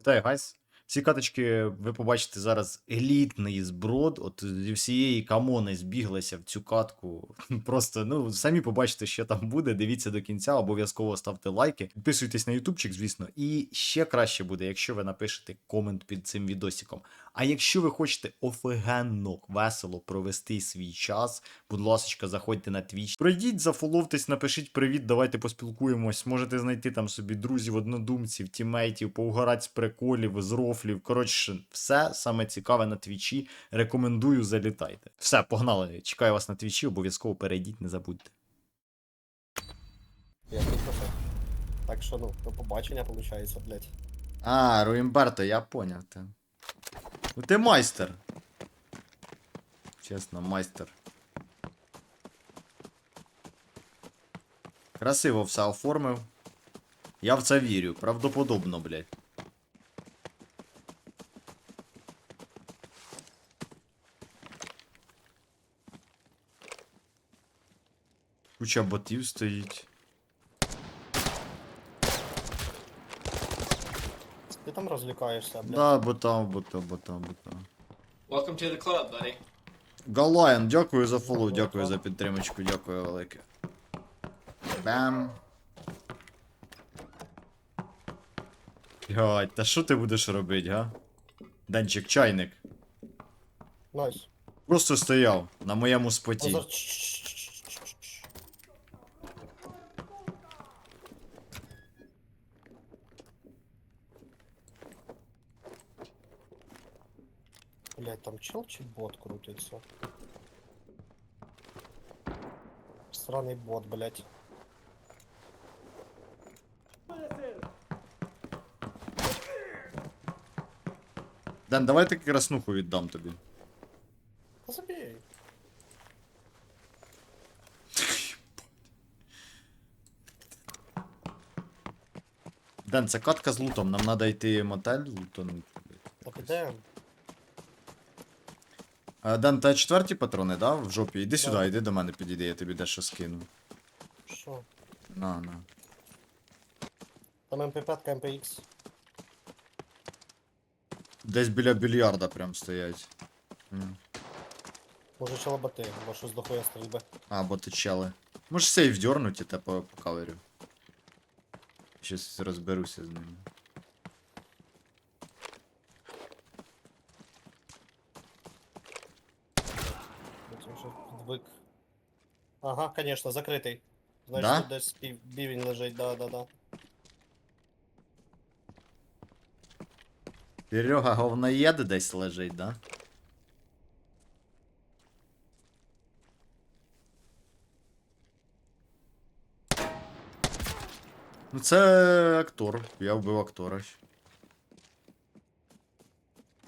Вітаю, гайс. Ці каточки ви побачите зараз елітний зброд. От зі всієї камони збіглися в цю катку. Просто ну самі побачите, що там буде. Дивіться до кінця, обов'язково ставте лайки. Підписуйтесь на ютубчик, звісно. І ще краще буде, якщо ви напишете комент під цим відосиком. А якщо ви хочете офігенно весело провести свій час, будь ласка, заходьте на Twitch. Пройдіть, зафоловтесь, напишіть привіт, давайте поспілкуємось. Можете знайти там собі друзів, однодумців, тімейтів, поугарати з приколів, з рофлів. Коротше, все саме цікаве на твічі. Рекомендую, залітайте. Все, погнали. Чекаю вас на твічі, обов'язково перейдіть, не забудьте. Я. Так що, ну, до побачення, виходить, блядь. А, Руімберто, я поняв. Ти. Ну ти майстер. Чесно, майстер. Красиво все оформив. Я в це вірю, правдоподобно, блядь. Куча ботів стоїть. Ти там розвлікаєшся, блядь. Да, ботам, ботам, ботам, ботам. Welcome to the club, buddy. Галаян, дякую за фоллоу, дякую за підтримочку, дякую велике. Бам. Блядь, та що ти будеш робити, га? Денчик, чайник. Найс. Просто стояв на моєму споті. Назар. чел чи бот крутиться? Сраний бот, блядь. Ден, давай таки краснуху віддам тобі. Та забей. Ден, це катка з лутом, нам треба йти мотель лутонути. Так іде. А, Ден, та четверті патрони, да? В жопі. Іди сюди, іди до мене підійди, я тобі дещо скину. Що? На, на. Там МП5, МПХ. Десь біля більярда прям стоять. М. Може челоботи, бо щось дохуя стрільби. А, бо ти чели. Можеш сейф дьорнуть і те по, по каверю. Щось розберуся з ними. Це вже відвик. Ага, конечно, закритий. Знаєш, Да? тут десь пів- бівень лежить, да, да, да. Серега говноєд десь лежить, да? Ну це актор. Я вбив актора. ще.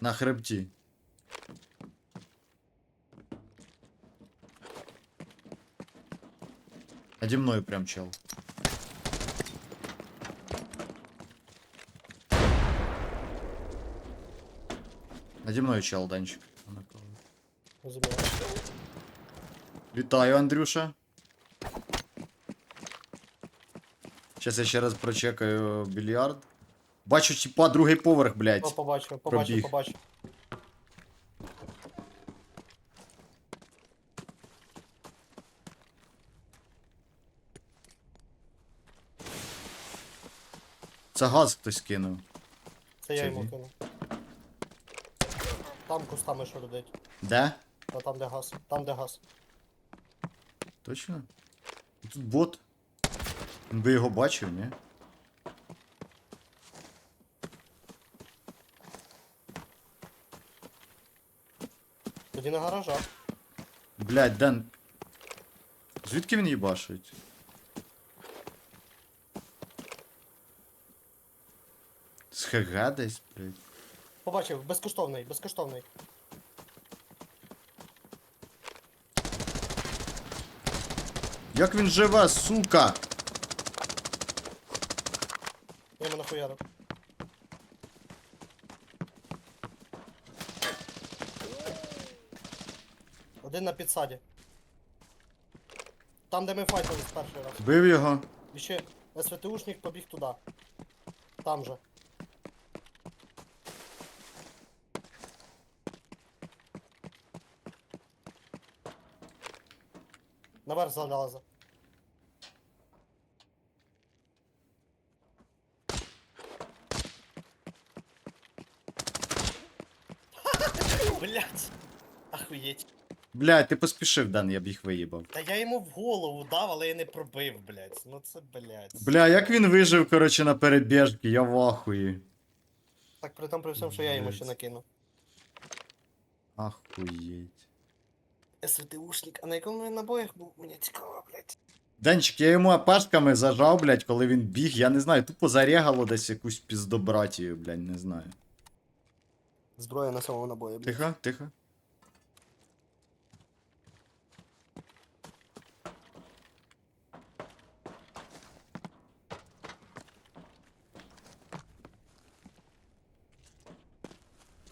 На хребті. Наді мною прям чел. Наді мною чел, Данчик. Розумію. Вітаю, Андрюша. Щас я ще раз прочекаю більярд. Бачу, типа, другий поверх, О, блядь. побачив, побачив, Пробіг. побачив. Це газ хтось кинув. Це я Це йому він. кину. Там кустами що родить. Де? А там де газ. Там де газ. Точно? Тут бот. Він би його бачив, ні? Тоді на гаражах. Блядь, Ден. Звідки він їбашить? ХГ десь, блядь. Побачив, безкоштовний, безкоштовний. Як він живе, сука? Я йому нахуярив. Один на підсаді. Там, де ми файтились перший раз. Бив його. І ще СВТУшник побіг туди. Там же. Наверх залаза. Блять. Охуєть. Бля, ти поспішив, Дан, я б їх виїбав. Та я йому в голову дав, але я не пробив, блять. Ну це, блять. Бля, як він вижив, коротше, на перебіжки, я в ахуї. Так при тому при всьому, що я йому ще накину. Ахуєть. СВТУшник, а на якому він набоях був? Мені цікаво, блять. Денчик, я йому апашками зажав, блядь, коли він біг, я не знаю, тупо зарягало десь якусь піздобратію, блядь, не знаю. Зброя на самому набої, блядь. Тихо, тихо.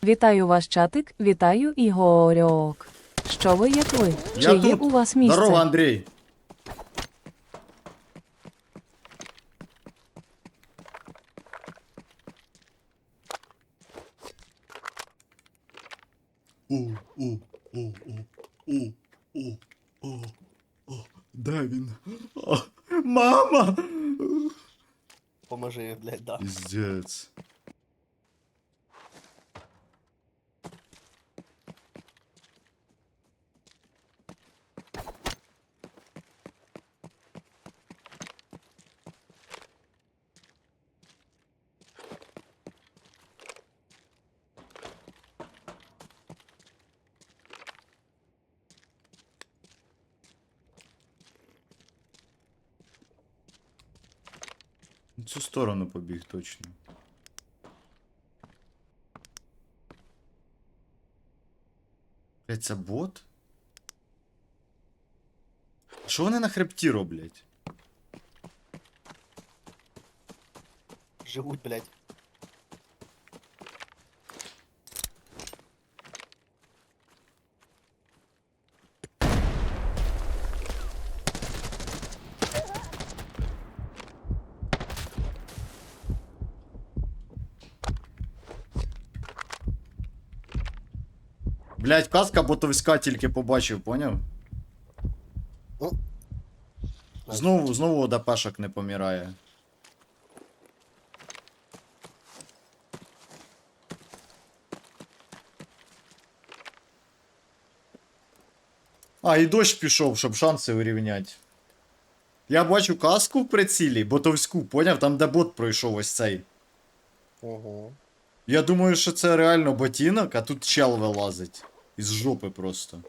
Вітаю вас, чатик, вітаю Ігорьок. Що ви, як ви? Я Чи є тут. у вас місце? Здорово, Андрій. О, о, о, о, о, о, о, о, де він? О, мама! Поможи, блять, да. Пиздец. Цю сторону побіг точно. Блять, це бот? Що вони на хребті роблять? Живуть, блять. Блять, каска ботовська тільки побачив, поняв? Ну. Знову, знову ОДПшок не помирає. А, і дощ пішов, щоб шанси урівняти. Я бачу каску в прицілі, ботовську, поняв? Там де бот пройшов ось цей. Угу. Я думаю, що це реально ботинок, а тут чел вилазить. Із жопи просто.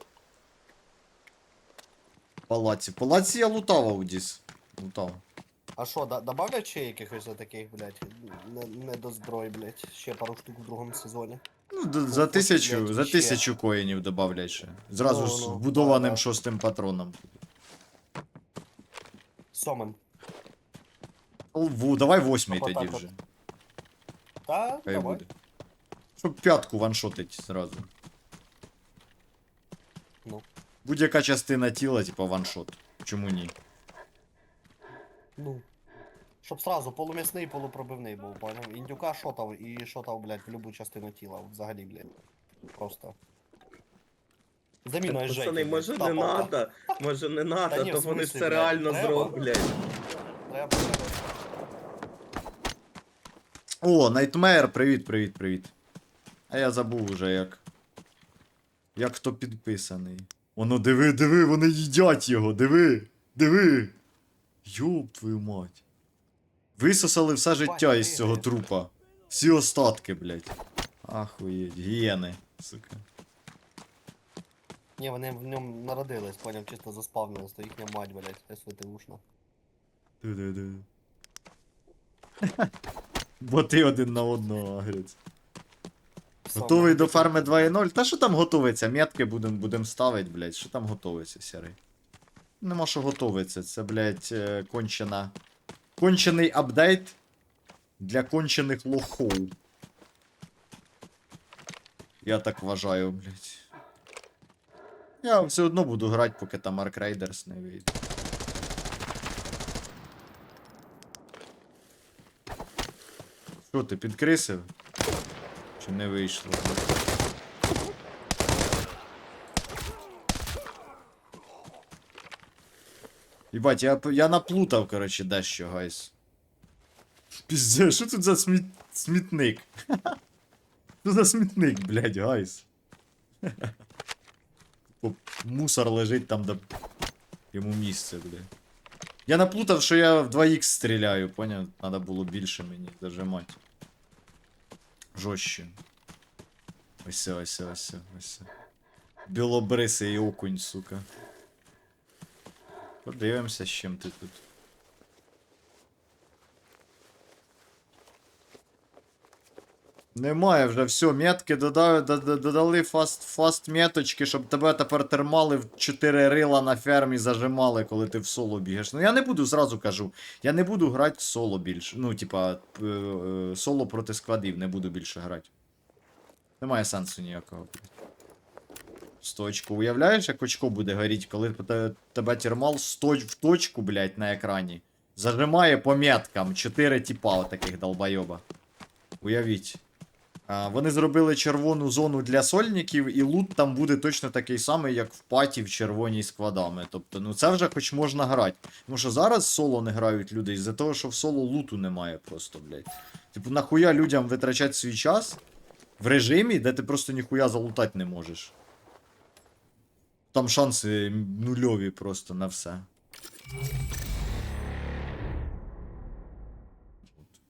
Палаці. Палаці я лутав Аудіс. Лутав. А що, да, добавлять ще якихось таких, блять, не, не до зброї, блять, ще пару штук в другому сезоні. Ну, д- за Фото, тисячу, блядь, за ще. тисячу коїнів добавлять ще. Зразу Ну, з ну, вбудованим да-да. шостим патроном. Сомем. Ву, давай восьмий Отак тоді от. вже. Та, Хай давай. буде. Щоб п'ятку ваншотить зразу. Будь-яка частина тіла, типа ваншот. Чому ні? Ну. Щоб сразу полум'ясний, полупробивний був, поняв? Індюка шотав і шотав, блядь, в любу частину тіла. Взагалі, блядь. Просто. Заміна Пацани, може не надо, може не надо, ні, то в вони смислі, блядь, реально треба. зроблять. Треба. О, Nightmare, привіт, привіт, привіт. А я забув уже як. Як хто підписаний. Оно диви, диви, вони їдять його, диви, диви. Йоп твою мать. Висосали все життя із цього трупа. Всі остатки, блядь. Ахуєть, гієни, сука. Ні, вони в ньому народились, поняв, чисто заспавнились, то їхня мать, блядь, СВТУшна. Ду-ду-ду. Боти один на одного, агрять. Готовий до фарми 2.0? Та що там готовиться? Метки будем, будем ставити, блядь. Що там готовиться, сірий? Нема що готовиться. Це, блядь, е, кончена. Кончений апдейт для кончених лохов. Я так вважаю, блядь. Я все одно буду грати, поки там Ark Raiders не вийде. Що ти підкрисив? Не вийшло? Єбать, я, я наплутав, коротше, дещо, гайс. Пізде, що тут за сміт... смітник? Що за смітник, блядь, гайс? Мусор лежить там, де йому місце, блядь. Я наплутав, що я в 2х стріляю, поняв? Надо було більше мені зажимати. Жорстче. Ось, ось, ось, ось. Білобрисий окунь, сука. Подивимося, з чим ти тут. Немає вже все, метки додали, дода- додали фаст, фаст меточки, щоб тебе тепер термали в 4 рила на фермі зажимали, коли ти в соло бігаєш. Ну я не буду, зразу кажу, я не буду грати в соло більше. Ну, типа, е, соло проти складів не буду більше грати. Немає сенсу ніякого. Сточку. Уявляєш, як очко буде горіти, коли тебе термал в точку, блядь, на екрані. Зажимає по меткам 4 тіпа таких долбойоба. Уявіть. Вони зробили червону зону для сольників, і лут там буде точно такий самий, як в паті в червоній складами. Тобто, ну це вже хоч можна грати. Тому що зараз соло не грають люди із-за того, що в соло луту немає просто, блядь. Типу, нахуя людям витрачати свій час в режимі, де ти просто ніхуя залутати не можеш. Там шанси нульові просто на все.